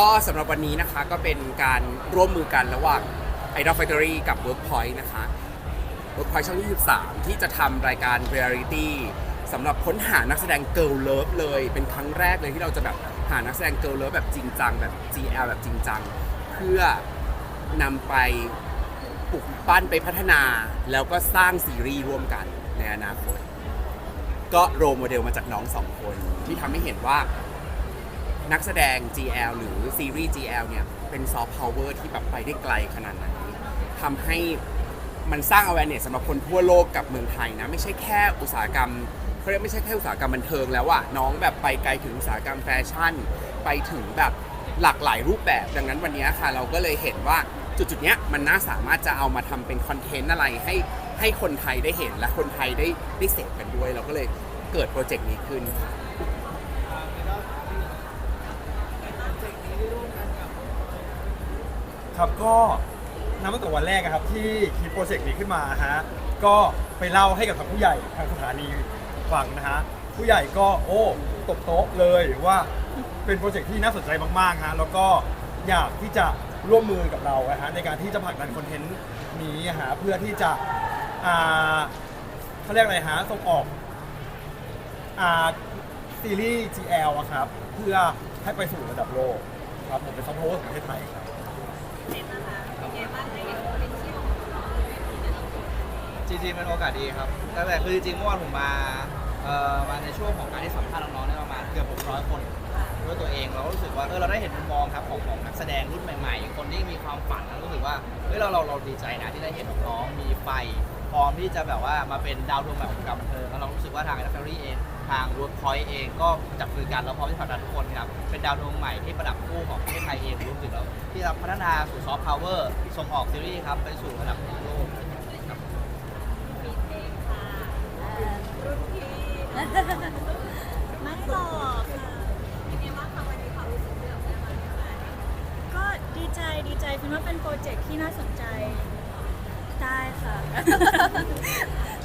ก็สำหรับวันนี้นะคะก็เป็นการร่วมมือกันระหว่าง Idol Factory กับ Workpoint นะคะ Workpoint ช่อง 23 ที่จะทำรายการ Reality สำหรับค้นหานักแสดง Girl Love เลย เป็นครั้งแรกเลยที่เราจะแบบหานักแสดง Girl Love แบบจริงจังแบบ GL แบบจริงจัง เพื่อนำไปปลุกปั้นไปพัฒนา แล้วก็สร้างซีรีส์ร่วมกันในอนาคต ก็โรโมเดลมาจากน้องสองคนที่ทำให้เห็นว่า นักแสดง GL หรือซีรีส์ GL เนี่ยเป็นซอฟต์พาวเวอร์ที่แบบไปได้ไกลขนาดไหนทำให้มันสร้าง awareness สำหรับคนทั่วโลกกับเมืองไทยนะ ไม่ใช่แค่อุตสาหกรรมเขาเรียกไม่ใช่แค่อุตสาหกรรมบันเทิงแล้วอะน้องแบบไปไกลถึงอุตสาหกรรมแฟชั่น ไปถึงแบบหลากหลายรูปแบบ ดังนั้นวันนี้ค่ะ เราก็เลยเห็นว่าจุดๆเนี้ยมันน่าสามารถจะเอามาทำเป็นคอนเทนต์อะไรให้ให้คนไทยได้เห็นและคนไทยได้ได้เสพกันด้วย เราก็เลยเกิดโปรเจกต์นี้ขึ้นค่ะ ครับก็นับตั้งแต่วันแรกอะครับที่คิดโปรเจกต์นี้ขึ้นมาฮะก็ไปเล่าให้กับทางผู้ใหญ่ทางสถานีฟังนะฮะผู้ใหญ่ก็โอ้ตบโต๊ะเลยว่าเป็นโปรเจกต์ที่น่าสนใจมากๆฮะแล้วก็อยากที่จะร่วมมือกับเรานะฮะในการที่จะผลักดันคอนเทนต์นี้ฮะเพื่อที่จะอ่าเขาเรียกอะไรฮะส่งออกอ่าซีรีส์ GL อะครับเพื่อให้ไปสู่ระดับโลก ครับผมเป็นซอฟต์พาวเวอร์ของประเทศไทยครับจริงๆเป็นโอกาสดีครับตั้งแต่คือจริงๆเมื่อวานผมมาเอ่อมาในช่วงของการที่สัมภาษณ์น้องๆเนี่ยประมาณเกือบ600 คนด้วยตัวเองเราก็รู้สึกว่าเออเราได้เห็นมุมมองครับของของนักแสดงรุ่นใหม่ ๆ คนที่มีความฝันแล้วรู้สึกว่าเฮ้ยเราเราเราดีใจนะที่ได้เห็นน้องๆมีไฟพร้อมที่จะแบบว่ามาเป็นดาวดวงใหม่ของวงการบันเทิงแล้วเรารู้สึกว่าทางแอฟเฟอรี่เอง ทางรูทพอยต์เองก็จับมือกันแล้วพร้อมที่จะผลักดันทุกคนครับเป็นดาวดวงใหม่ที่ประดับคู่ของประเทศไทยเองรวมถึงแล้วที่จะพัฒนาสู่ซอฟต์พาวเวอร์ส่งออกซีรีส์ครับไปสู่ระดับโลกครับไม่หรอกค่ะก็ดีใจดีใจคิดว่าเป็นโปรเจกต์ที่น่าสนใจ ได้ค่ะ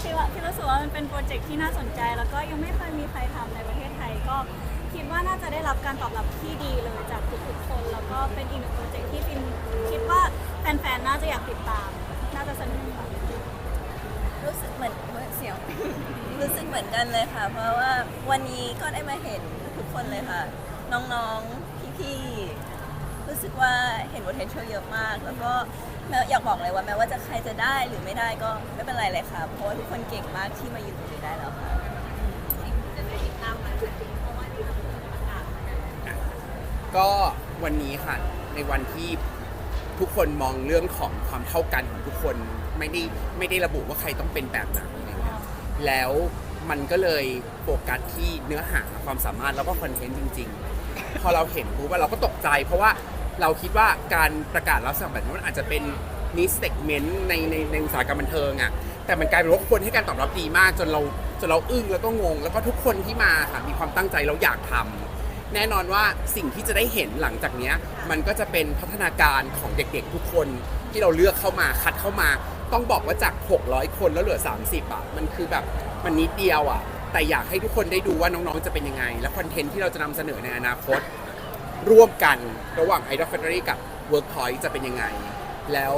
พี่ว่าพี่รู้สึกว่ามันเป็นโปรเจกต์ที่น่าสนใจ แล้วก็ยังไม่เคยมีใครทำในประเทศไทย ก็คิดว่าน่าจะได้รับการตอบรับที่ดีเลยจากทุกๆคน แล้วก็เป็นอีกหนึ่งโปรเจกต์ที่ฟินคิดว่าแฟนๆ น่าจะอยากติดตาม น่าจะสนุกค่ะรู้สึกเหมือนเหมือนเสียงรู้สึกเหมือนกันเลยค่ะ เพราะว่าวันนี้ก็ได้มาเห็นทุกคนเลยค่ะ น้องๆ พี่ๆ รู้สึกว่าเห็น potential เยอะมาก แล้วก็แม้อยากบอกเลยว่าแม้ว่าจะใครจะได้หรือไม่ได้ก็ไม่เป็นไรเลยค่ะ เพราะว่าทุกคนเก่งมากที่มาอยู่ตรงนี้ได้แล้วค่ะก็วันนี้ค่ะในวันที่ทุกคนมองเรื่องของความเท่ากันของทุกคนไม่ได้ไม่ได้ระบุว่าใครต้องเป็นแบบไหนอะไรเงี้ยแล้วมันก็เลยโฟกัสที่เนื้อหาความสามารถแล้วก็คอนเทนต์จริง ๆ พอเราเห็นปุ๊บว่าเราก็ตกใจ เพราะว่า เราคิดว่าการประกาศรับสมัครแบบนี้มันอาจจะเป็นนิสเซกเมนต์ในในในอุตสาหกรรมบันเทิงอะแต่มันกลายเป็นว่าคนให้การตอบรับดีมาก จนเราจนเราอึ้งแล้วก็งง แล้วก็ทุกคนที่มาค่ะมีความตั้งใจแล้วอยากทำแน่นอนว่าสิ่งที่จะได้เห็นหลังจากนี้มันก็จะเป็นพัฒนาการของเด็กๆทุกคนที่เราเลือกเข้ามาคัดเข้ามา ต้องบอกว่าจาก 600 คนแล้วเหลือ 30อะมันคือแบบมันนิดเดียวอะแต่อยากให้ทุกคนได้ดูว่าน้องๆจะเป็นยังไง และคอนเทนต์ที่เราจะนำเสนอในอนาคต ร่วมกันระหว่าง Idol Factory กับ Workpoint จะเป็นยังไง แล้ว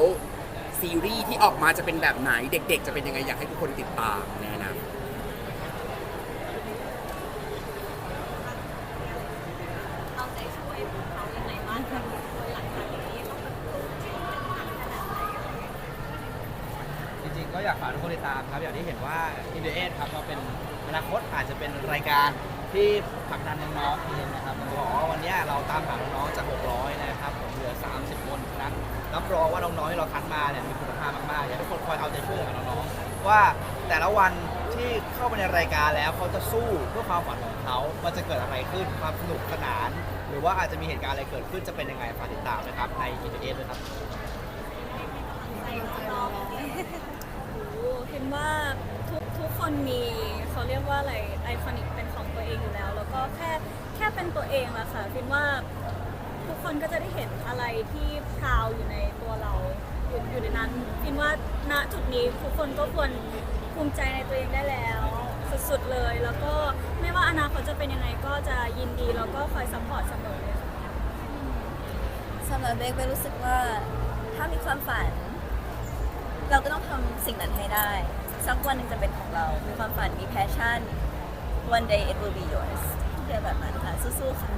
ซีรีส์ที่ออกมาจะเป็นแบบไหนเด็ก ๆ จะเป็นยังไงอยากให้ทุกคนติดตามในอนาคตเอาใจช่วยเขายังไงบ้างคะหลังจากนี้ต้องแบบขนาดไหนจริงๆก็อยากฝากทุกคนติดตามครับ อย่างที่เห็นว่า i n d e 8ครับก็เป็น อนาคตอาจจะเป็นรายการที่ผลักดันน้องๆเองนะครับผมบอกว่าวันนี้เราตามหาน้องๆจาก 600 นะครับผมเหลือ 30 คนนะรับรองว่าน้องๆที่เราคัดมาเนี่ยมีคุณภาพมากๆอยากให้ทุกคนคอยเอาใจช่วยกับน้องๆว่าแต่ละวันที่เข้าไปในรายการแล้วเขาจะสู้เพื่อความฝันของเขามันจะเกิดอะไรขึ้นความสนุกสนาน หรือว่าอาจจะมีเหตุการณ์อะไรเกิดขึ้นจะเป็นยังไงฝากติดตามนะครับใน i n d e 8ด้วยครับโอ้เห็นว่าทุก ทุกคนมีเขาเรียกว่าอะไรไอคอนิกเป็นของตัวเองอยู่แล้ว แล้วก็แค่แค่เป็นตัวเองละค่ะฟินว่าทุกคนก็จะได้เห็นอะไรที่พราวอยู่ในตัวเราอยู่อยู่ในนั้นฟินว่าณจุดนี้ทุกคนก็ควรภูมิใจในตัวเองได้แล้วสุดๆเลย แล้วก็ไม่ว่าอนาคตจะเป็นยังไงก็จะยินดีแล้วก็คอยซัพพอร์ตเสมอเลยค่ะรับเบกเบกรู้สึกว่าถ้ามีความฝัน เราก็ต้องทำสิ่งนั้นให้ได้ สักวันหนึ่งจะเป็นของเรา มีความฝัน มีแพชชั่น one day it will be yours เพื่อแบบนั้นค่ะ สู้ๆค่ะ